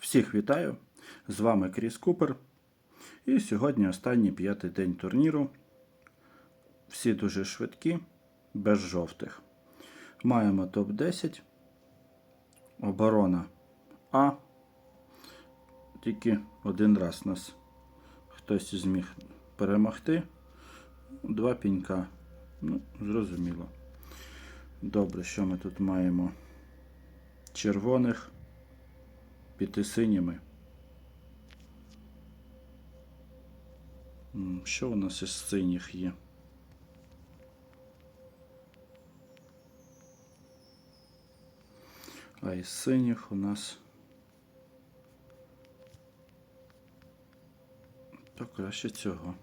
Всіх вітаю! З вами Кріс Купер. І сьогодні останній п'ятий день турніру. Всі дуже швидкі, без жовтих. Маємо топ-10. Оборона А. Тільки один раз нас хтось зміг перемогти. Два пінька. Ну, зрозуміло. Добре, що ми тут маємо? Червоних піти синіми. Що у нас із синіх є? А із синіх у нас. То краще цього.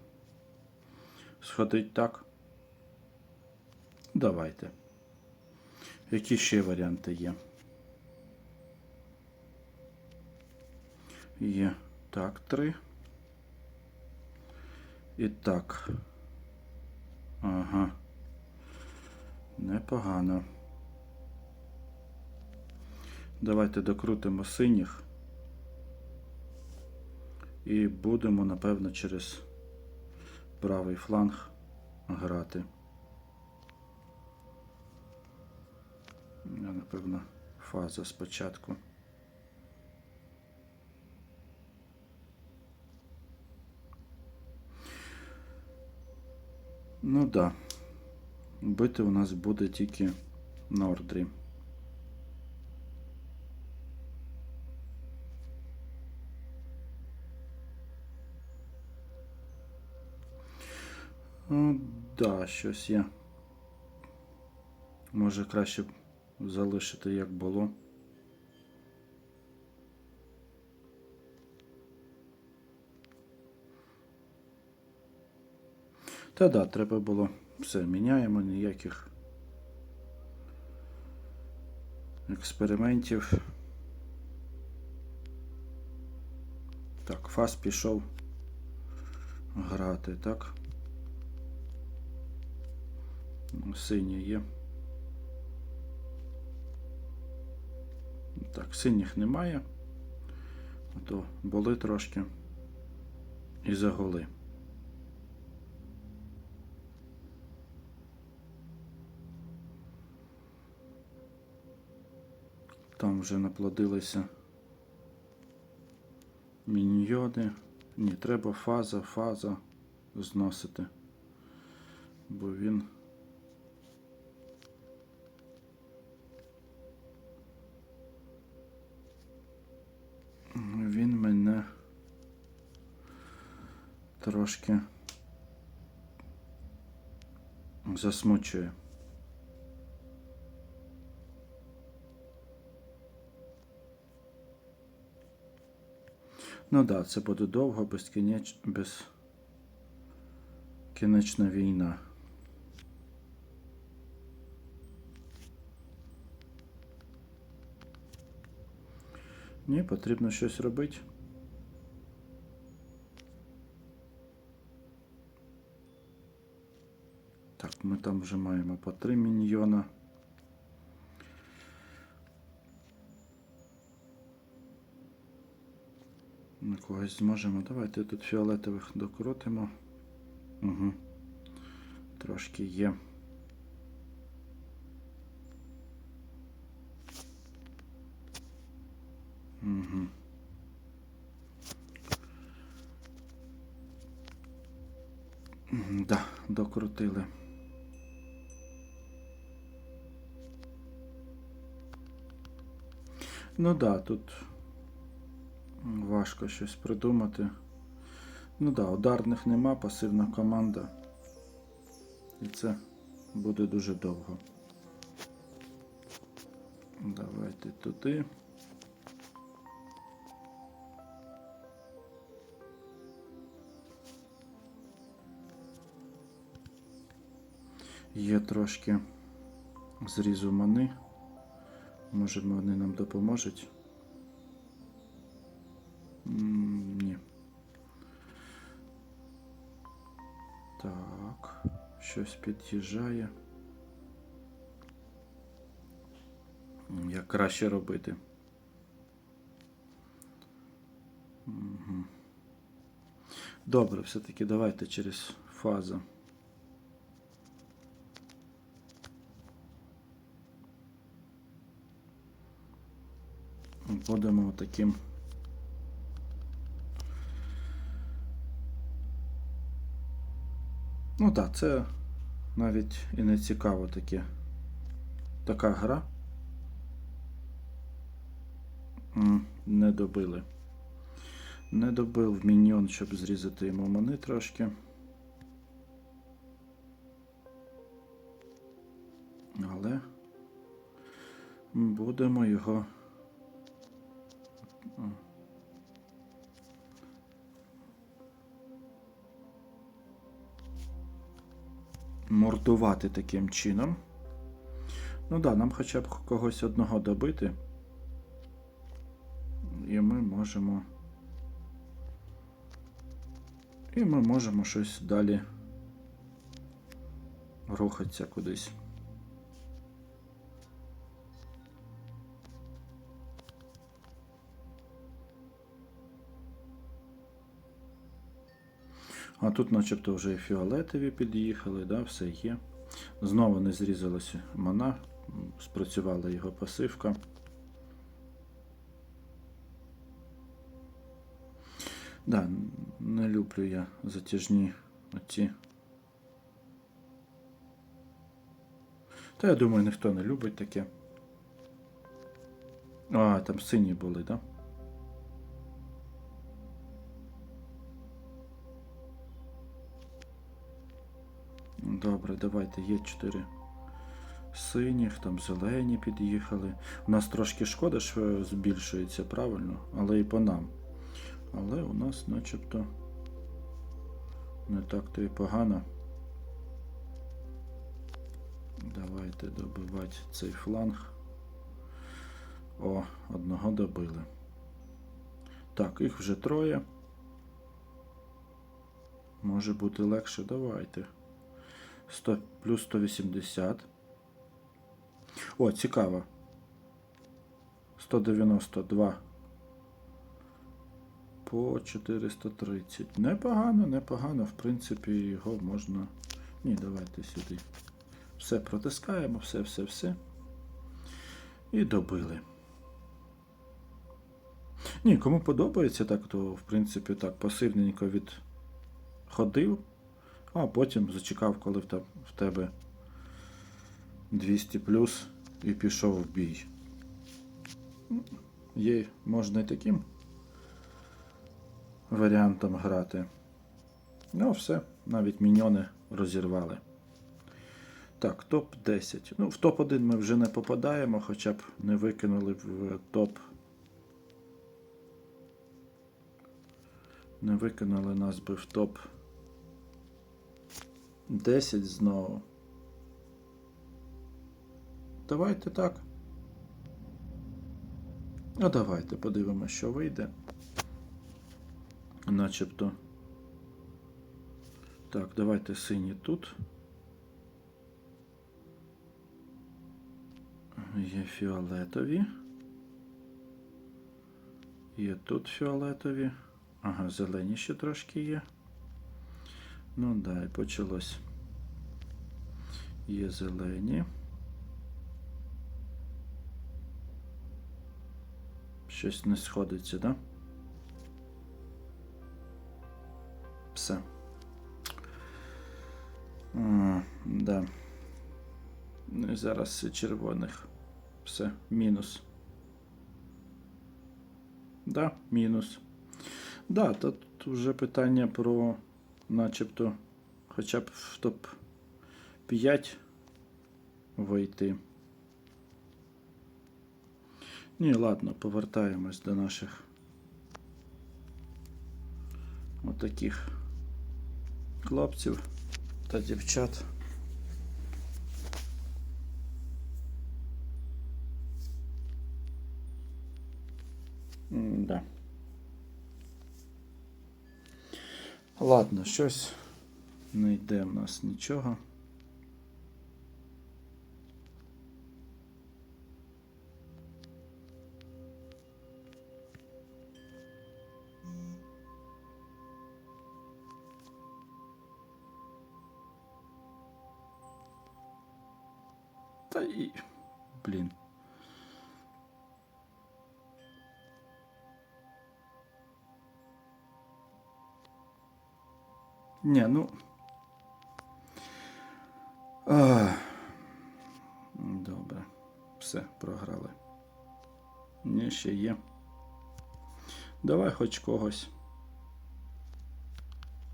Сходить так. Давайте. Які ще варіанти є? Є так, три. І так. Ага. Непогано. Давайте докрутимо синіх. І будемо, напевно, через правий фланг грати. Я, напевно, фаза спочатку. Ну да. Бити у нас буде тільки Нордрі. Ну, да, щось є. Може краще залишити як було. Та да, треба було все, міняємо ніяких експериментів. Так, фас пішов грати, так? Синій є. Так, синіх немає. А то були трошки і заголи. Там вже наплодилися міньйони. Ні, треба фаза, фаза зносити. Бо він. Він мене трошки засмучує. Ну да, це буде довго, безкінеч... безкінечна війна. Ні, потрібно щось робити. Так, ми там вже маємо по 3 міньйона. На когось зможемо. Давайте тут фіолетових докрутимо. Угу. Трошки є. Угу. Да, докрутили. Ну да, тут важко щось придумати. Ну да, ударних нема, пасивна команда. І це буде дуже довго. Давайте туди. Є трошки зрізу мани. Може вони нам допоможуть. Ні. Так, щось під'їжджає. Як краще робити? Мгм. Добре, все-таки давайте через фазу. Будемо таким. Ну так, це навіть і не цікаво таке. Така гра. Не добили. Не добив міньйон, щоб зрізати йому мани трошки. Але будемо його. Мордувати таким чином. Ну да, нам хоча б когось одного добити. І ми можемо. І ми можемо щось далі рухатися кудись. А тут начебто вже і фіолетові під'їхали, да, все є. Знову не зрізалася мана, спрацювала його пасивка. Да, не люблю я затяжні оці. Та я думаю, ніхто не любить таке. А, там сині були, да? Добре, давайте, є 4 синіх, там зелені під'їхали. У нас трошки шкода, що збільшується правильно, але і по нам. Але у нас начебто не так то і погано. Давайте добивати цей фланг. О, одного добили. Так, їх вже троє. Може бути легше, давайте. 100, плюс 180. О, цікаво. 192 по 430. Непогано, непогано. В принципі, його можна. Ні, давайте сюди. Все протискаємо, все, все, все. І добили. Ні, кому подобається так, то в принципі так пасивненько відходив, а потім зачекав, коли в тебе 200 плюс і пішов в бій. Є, можна і таким варіантом грати. Ну, все, навіть міньйони розірвали. Так, топ-10. Ну, в топ-1 ми вже не попадаємо, хоча б не викинули в топ. Не викинули нас би в топ 10 знову. Давайте так. Ну, давайте подивимося, що вийде. Начебто. Так, давайте сині тут. Є фіолетові. Є тут фіолетові. Ага, зелені ще трошки є. Ну да, і почалось. Є зелені. Щось не сходиться, да? Все. А, да. Ну і зараз червоних. Все, мінус. Да, мінус. Да, тут вже питання про начебто хоча б в топ-5 вийти. Ні, ладно, повертаємось до наших отаких хлопців та дівчат. Да. Ладно, щось не йде в нас нічого. Та і, блін. Ні, ну. А, добре. Все, програли. Ні, ще є. Давай хоч когось.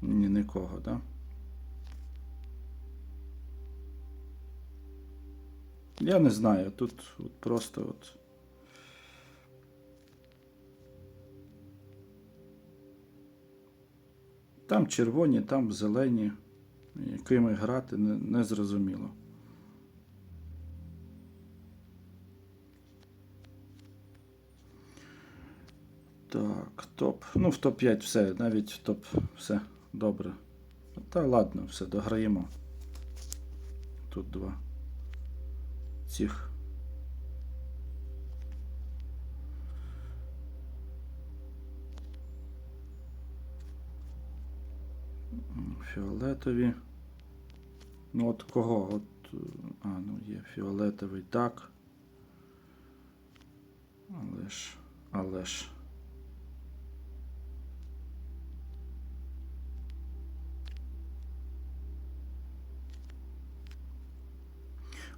Ні, нікого, да? Я не знаю, тут от просто от. Там червоні, там зелені. Якими грати не, зрозуміло. Так, топ. Ну, в топ-5 все, навіть в топ все добре. Та ладно, все, дограємо. Тут два. Цих. Фіолетові. Ну от кого? От, а, ну є фіолетовий так. Але ж, але ж.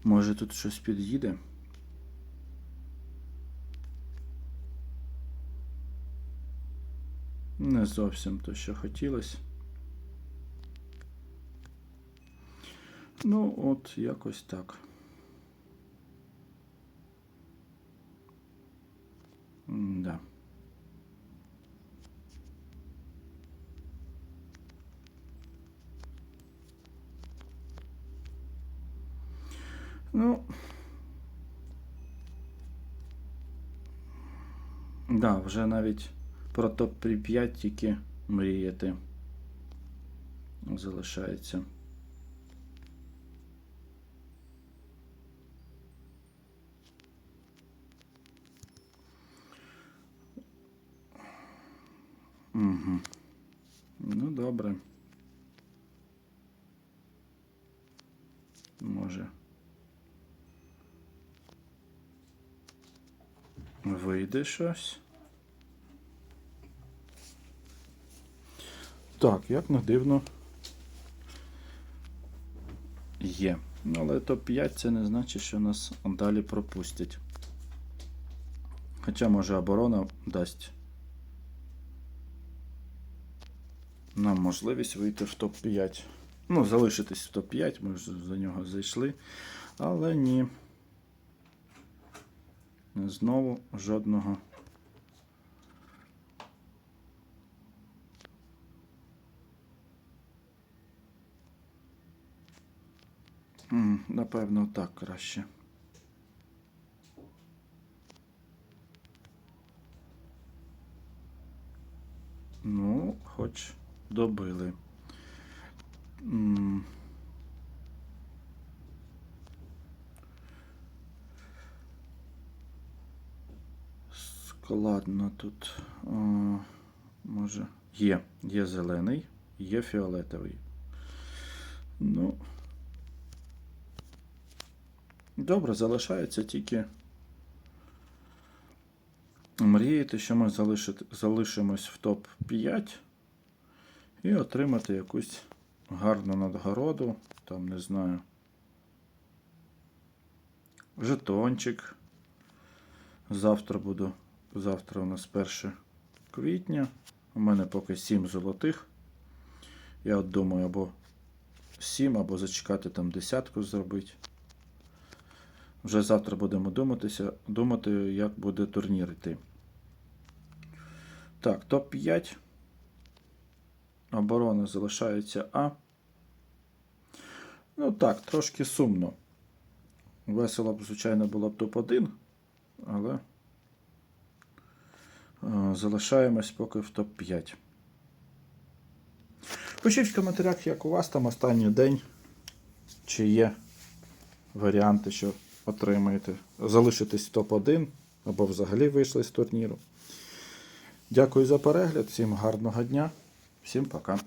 Може тут щось під'їде? Не зовсім то, що хотілося. Ну, от якось так. Да. Ну. Да, вже навіть про топ-5 тільки мріяти залишається. Угу. Ну, добре. Може. Вийде щось. Так, як не дивно. Є. Ну, але топ-5 це не значить, що нас далі пропустять. Хоча, може, оборона дасть нам можливість вийти в топ-5. Ну, залишитись в топ-5, ми вже за нього зайшли. Але ні. Знову жодного. Напевно, так краще. Ну, хоч добили. Складно тут. О, може. Є. Є зелений, є фіолетовий. Ну. Добре, залишається тільки мріяти, що ми залишимось в топ-5 і отримати якусь гарну надгороду, там, не знаю, жетончик. Завтра буду. Завтра у нас 1 квітня. У мене поки 7 золотих. Я от думаю, або 7, або зачекати там десятку зробити. Вже завтра будемо думатися, думати, як буде турнір йти. Так, топ-5. Оборона залишається А. Ну так, трошки сумно. Весело б, звичайно, було б топ-1, але е, залишаємось поки в топ-5. Пишіть в коментарях, як у вас там останній день, чи є варіанти, що отримаєте. Залишитись в топ-1 або взагалі вийшли з турніру. Дякую за перегляд, всім гарного дня, всім пока.